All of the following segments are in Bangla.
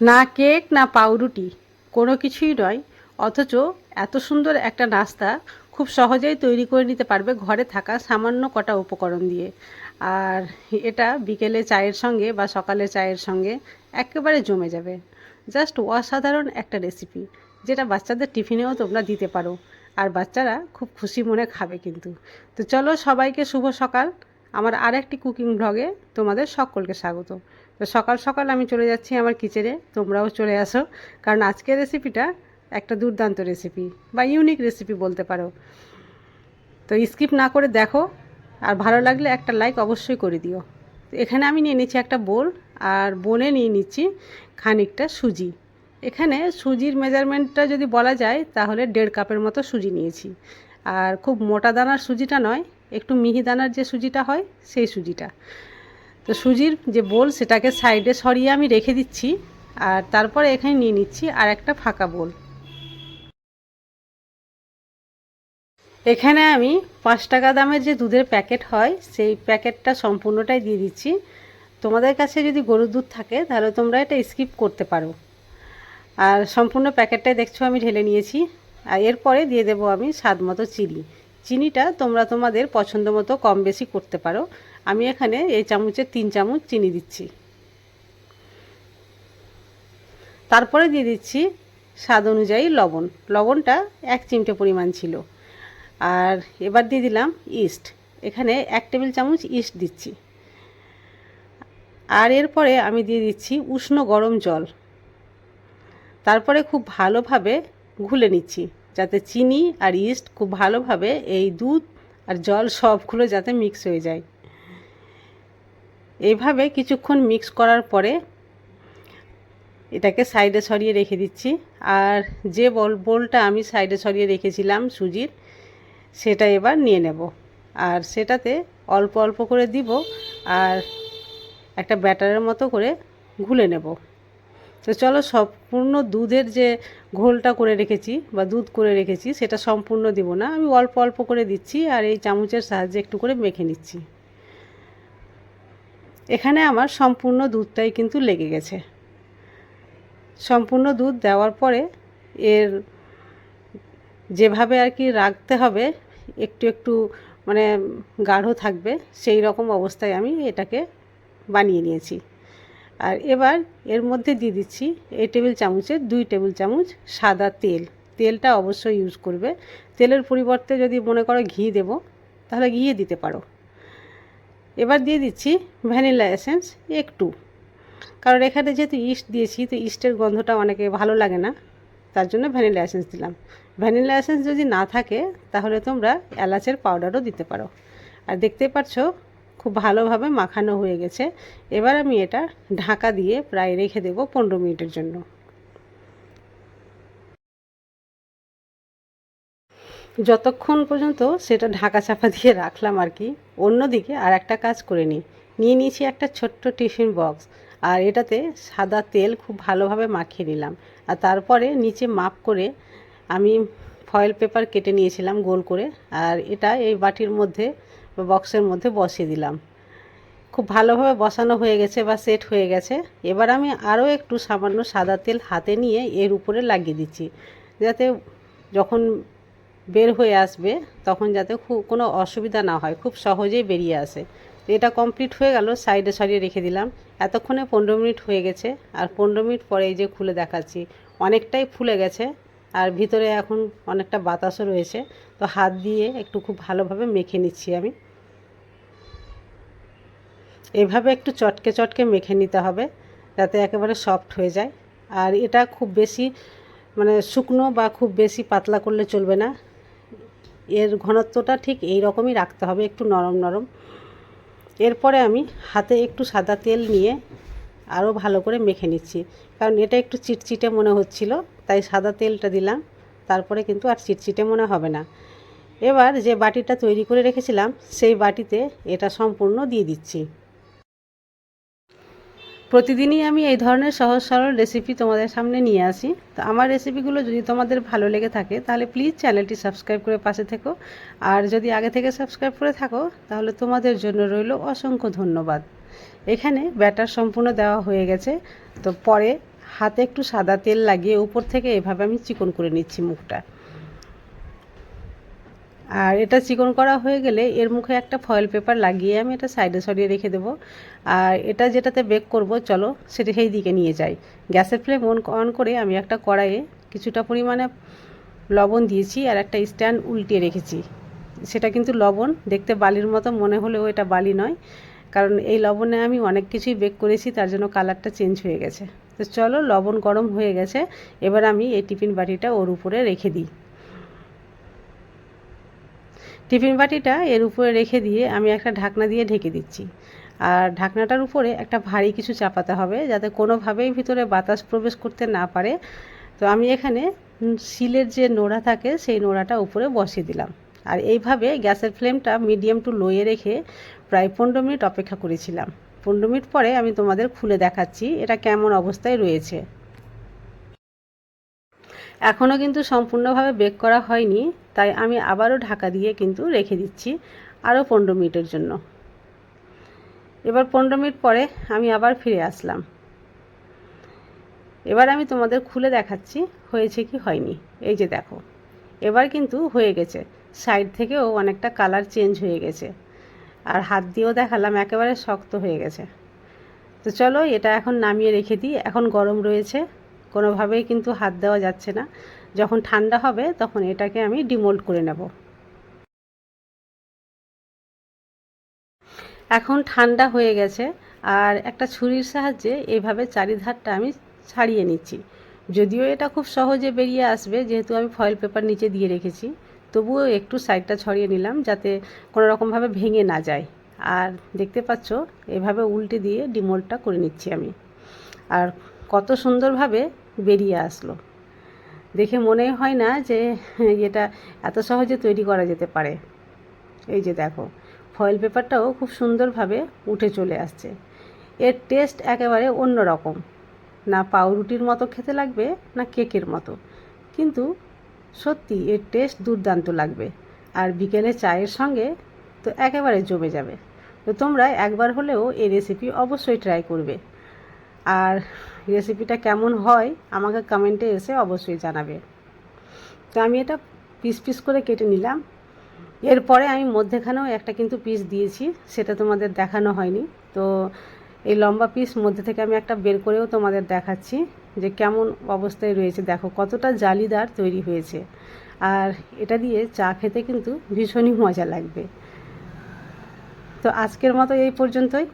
না কেক, না পাউরুটি, কোনো কিছুই নয়। অথচ এত সুন্দর একটা নাস্তা খুব সহজেই তৈরি করে নিতে পারবে ঘরে থাকা সামান্য কটা উপকরণ দিয়ে। আর এটা বিকেলে চায়ের সঙ্গে বা সকালে চায়ের সঙ্গে একেবারে জমে যাবে। জাস্ট অসাধারণ একটা রেসিপি, যেটা বাচ্চাদের টিফিনেও তোমরা দিতে পারো। আর বাচ্চারা খুব খুশি মনে খাবে কিন্তু। তো চলো সবাইকে শুভ সকাল। আমার আরেকটি কুকিং ব্লগে তোমাদের সকলকে স্বাগত। তো সকাল সকাল আমি চলে যাচ্ছি আমার কিচেনে, তোমরাও চলে আসো। কারণ আজকের রেসিপিটা একটা দুর্দান্ত রেসিপি বা ইউনিক রেসিপি বলতে পারো। তো স্কিপ না করে দেখো, আর ভালো লাগলে একটা লাইক অবশ্যই করে দিও। এখানে আমি নিয়ে নিচ্ছি একটা বোল, আর বোনে নিয়ে নিচ্ছি খানিকটা সুজি। এখানে সুজির মেজারমেন্টটা যদি বলা যায়, তাহলে দেড় কাপের মতো সুজি নিয়েছি। আর খুব মোটা দানার সুজিটা নয়, একটু মিহি দানার যে সুজিটা হয়, সেই সুজিটা। তো সুজির যে বোল সেটাকে সাইডে সরিয়ে আমি রেখে দিচ্ছি আর তারপরে এখানে নিয়ে নিচ্ছি আর একটা ফাঁকা বোল। এখানে আমি পাঁচ টাকা দামের যে দুধের প্যাকেট হয়, সেই প্যাকেটটা সম্পূর্ণটাই দিয়ে দিচ্ছি। তোমাদের কাছে যদি গরুর দুধ থাকে, তাহলে তোমরা এটা স্কিপ করতে পারো। আর সম্পূর্ণ প্যাকেটটাই দেখছ, আমি ঢেলে নিয়েছি। আর এরপরে দিয়ে দেবো আমি স্বাদ মতো চিনি। চিনিটা তোমরা তোমাদের পছন্দ মতো কম বেশি করতে পারো। আমি এখানে এই চামচের তিন চামচ চিনি দিচ্ছি। তারপরে দিয়ে দিচ্ছি স্বাদ অনুযায়ী লবণ। লবণটা এক চিমটে পরিমাণ ছিল। আর এবার দিয়ে দিলাম ইস্ট। এখানে এক টেবিল চামচ ইস্ট দিচ্ছি। আর এরপরে আমি দিয়ে দিচ্ছি উষ্ণ গরম জল। তারপরে খুব ভালোভাবে ঘুলে নিচ্ছি, যাতে চিনি আর ইস্ট খুব ভালোভাবে এই দুধ আর জল সবগুলো যাতে মিক্স হয়ে যায়। এইভাবে কিছুক্ষণ মিক্স করার পরে এটাকে সাইডে সরিয়ে রেখে দিচ্ছি। আর যে বল বোলটা আমি সাইডে সরিয়ে রেখেছিলাম সুজির, সেটা এবার নিয়ে নেব। আর সেটাতে অল্প অল্প করে দিব আর একটা ব্যাটারের মতো করে ঘুলে নেব। তো চলো সম্পূর্ণ দুধের যে ঘোলটা করে রেখেছি বা দুধ করে রেখেছি, সেটা সম্পূর্ণ দিব না। আমি অল্প অল্প করে দিচ্ছি আর এই চামচের সাহায্যে একটু করে মেখে নিচ্ছি। এখানে আমার সম্পূর্ণ দুধটাই কিন্তু লেগে গেছে। সম্পূর্ণ দুধ দেওয়ার পরে এর যেভাবে আর কি রাখতে হবে, একটু একটু মানে গাঢ় থাকবে, সেই রকম অবস্থায় আমি এটাকে বানিয়ে নিয়েছি। আর এবার এর মধ্যে দিয়ে দিচ্ছি এই টেবিল চামচের দুই টেবিল চামচ সাদা তেল। তেলটা অবশ্যই ইউজ করবে। তেলের পরিবর্তে যদি মনে করো ঘি দেব, তাহলে ঘিয়ে দিতে পারো। এবার দিয়ে দিচ্ছি ভ্যানিলা এসেন্স, একটু। কারণ এখানে যেহেতু ইস্ট দিয়েছি, তো ইস্টের গন্ধটা অনেকে ভালো লাগে না, তার জন্য ভ্যানিলা এসেন্স দিলাম। ভ্যানিলা এসেন্স যদি না থাকে, তাহলে তোমরা এলাচের পাউডারও দিতে পারো। আর দেখতে পাচ্ছ, খুব ভালোভাবে মাখানো হয়ে গেছে। এবার আমি এটা ঢাকা দিয়ে প্রায় রেখে দেবো পনেরো মিনিটের জন্য। যতক্ষণ পর্যন্ত সেটা ঢাকা চাপা দিয়ে রাখলাম আর কি, অন্যদিকে আর একটা কাজ করে নিই। নিয়ে নিয়েছি একটা ছোট্ট টিফিন বক্স, আর এটাতে সাদা তেল খুব ভালোভাবে মাখিয়ে নিলাম। আর তারপরে নিচে মাপ করে আমি ফয়েল পেপার কেটে নিয়েছিলাম গোল করে, আর এটা এই বাটির মধ্যে বক্সের মধ্যে বসিয়ে দিলাম। খুব ভালোভাবে বসানো হয়ে গেছে বা সেট হয়ে গেছে। এবার আমি আরও একটু সামান্য সাদা তেল হাতে নিয়ে এর উপরে লাগিয়ে দিচ্ছি, যাতে যখন বের হয়ে আসবে, তখন যাতে খুব কোনো অসুবিধা না হয়, খুব সহজেই বেরিয়ে আসে। এটা কমপ্লিট হয়ে গেল, সাইডে সরিয়ে রেখে দিলাম। এতক্ষণে পনেরো মিনিট হয়ে গেছে, আর পনেরো মিনিট পরে এই যে খুলে দেখাচ্ছি, অনেকটাই ফুলে গেছে, আর ভিতরে এখন অনেকটা বাতাসও রয়েছে। তো হাত দিয়ে একটু খুব ভালোভাবে মেখে নিচ্ছি আমি। এভাবে একটু চটকে চটকে মেখে নিতে হবে, যাতে একেবারে সফট হয়ে যায়। আর এটা খুব বেশি মানে শুকনো বা খুব বেশি পাতলা করলে চলবে না। এর ঘনত্বটা ঠিক এই রকমই রাখতে হবে একটু নরম নরম। এরপরে আমি হাতে একটু সাদা তেল নিয়ে আরও ভালো করে মেখে নিচ্ছি। কারণ এটা একটু চিটচিটে মনে হচ্ছিল, তাই সাদা তেলটা দিলাম, তারপরে কিন্তু আর চিটচিটে মনে হবে না। এবার যে বাটিটা তৈরি করে রেখেছিলাম, সেই বাটিতে এটা সম্পূর্ণ দিয়ে দিচ্ছি। প্রতিদিনই আমি এই ধরনের সহজ সরল রেসিপি তোমাদের সামনে নিয়ে আসি। তো আমার রেসিপিগুলো যদি তোমাদের ভালো লেগে থাকে, তাহলে প্লিজ চ্যানেলটি সাবস্ক্রাইব করে পাশে থেকো। আর যদি আগে থেকে সাবস্ক্রাইব করে থাকো, তাহলে তোমাদের জন্য রইল অসংখ্য ধন্যবাদ। এখানে ব্যাটার সম্পূর্ণ দেওয়া হয়ে গেছে। তো পরে হাতে একটু সাদা তেল লাগিয়ে উপর থেকে এভাবে আমি চিকন করে নিচ্ছি মুখটা। আর এটা চিকন করা হয়ে গেলে এর মুখে একটা ফয়েল পেপার লাগিয়ে আমি এটা সাইডে সরিয়ে রেখে দেবো। আর এটা যেটাতে বেক করব, চলো সেটা সেই দিকে নিয়ে যাই। গ্যাসের ফ্লেম অন অন করে আমি একটা কড়াইয়ে কিছুটা পরিমাণে লবণ দিয়েছি আর একটা স্ট্যান্ড উল্টিয়ে রেখেছি। সেটা কিন্তু লবণ, দেখতে বালির মতো মনে হলেও এটা বালি নয়, কারণ এই লবণে আমি অনেক কিছুই বেক করেছি, তার জন্য কালারটা চেঞ্জ হয়ে গেছে। তো চলো লবণ গরম হয়ে গেছে, এবার আমি এই টিফিন বাটিটা ওর উপরে রেখে দিই। টিফিন বাটিটা এর উপরে রেখে দিয়ে আমি একটা ঢাকনা দিয়ে ঢেকে দিচ্ছি। আর ঢাকনাটার উপরে একটা ভারী কিছু চাপাতে হবে যাতে কোনোভাবেই ভিতরে বাতাস প্রবেশ করতে না পারে। তো আমি এখানে শিলের যে নোড়া থাকে সেই নোড়াটা উপরে বসিয়ে দিলাম। আর এইভাবে গ্যাসের ফ্লেমটা মিডিয়াম টু লোয়ে রেখে প্রায় পনেরো মিনিট অপেক্ষা করেছিলাম। পনেরো মিনিট পরে আমি তোমাদের খুলে দেখাচ্ছি এটা কেমন অবস্থায় রয়েছে। এখনও কিন্তু সম্পূর্ণভাবে বেক করা হয়নি, তাই আমি আবারও ঢাকা দিয়ে কিন্তু রেখে দিচ্ছি আরও পনেরো মিনিটের জন্য। এবার পনেরো মিনিট পরে আমি আবার ফিরে আসলাম। এবার আমি তোমাদের খুলে দেখাচ্ছি হয়েছে কি হয়নি। এই যে দেখো, এবার কিন্তু হয়ে গেছে। সাইড থেকেও অনেকটা কালার চেঞ্জ হয়ে গেছে। আর হাত দিয়েও দেখালাম, একেবারে শক্ত হয়ে গেছে। তো চলো এটা এখন নামিয়ে রেখে দিই। এখন গরম রয়েছে। কোনোভাবেই কিন্তু হাত দেওয়া যাচ্ছে না। যখন ঠান্ডা হবে, তখন এটাকে আমি ডিমোল্ড করে নেব। এখন ঠান্ডা হয়ে গেছে, আর একটা ছুরির সাহায্যে এইভাবে চারিধারটা আমি ছাড়িয়ে নিচ্ছি। যদিও এটা খুব সহজে বেরিয়ে আসবে, যেহেতু আমি ফয়েল পেপার নিচে দিয়ে রেখেছি, তবুও একটু সাইডটা ছড়িয়ে নিলাম যাতে কোনো রকমভাবে ভেঙে না যায়। আর দেখতে পাচ্ছ, এভাবে উল্টে দিয়ে ডিমোল্ডটা করে নিচ্ছি আমি। আর কত সুন্দরভাবে বেরিয়ে আসলো। দেখে মনে হয় না যে এটা এত সহজে তৈরি করা যেতে পারে। এই যে দেখো ফয়েল পেপারটাও খুব সুন্দরভাবে উঠে চলে আসছে। এর টেস্ট একেবারে অন্য রকম না পাউরুটির মতো খেতে লাগবে, না কেকের মতো। কিন্তু সত্যি এর টেস্ট দুর্দান্ত লাগবে। আর বিকেলে চায়ের সঙ্গে তো একেবারে জমে যাবে। তো তোমরা একবার হলেও এই রেসিপি অবশ্যই ট্রাই করবে। আর রেসিপিটা কেমন হয় আমাকে কমেন্টে এসে অবশ্যই জানাবে। তো আমি এটা পিস পিস করে কেটে নিলাম। এরপরে আমি মধ্যেখানেও একটা কিন্তু পিস দিয়েছি, সেটা তোমাদের দেখানো হয়নি। তো এই লম্বা পিস মধ্যে থেকে আমি একটা বের করেও তোমাদের দেখাচ্ছি যে কেমন অবস্থায় রয়েছে। দেখো কতটা জালিদার তৈরি হয়েছে। আর এটা দিয়ে চা খেতে কিন্তু ভীষণই মজা লাগবে। তো আজকের মতো এই পর্যন্তই।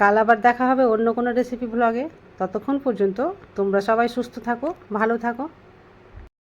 কাল আবার দেখা হবে অন্য কোনো রেসিপি ব্লগে ততক্ষণ পর্যন্ত তোমরা সবাই সুস্থ থাকো, ভালো থাকো।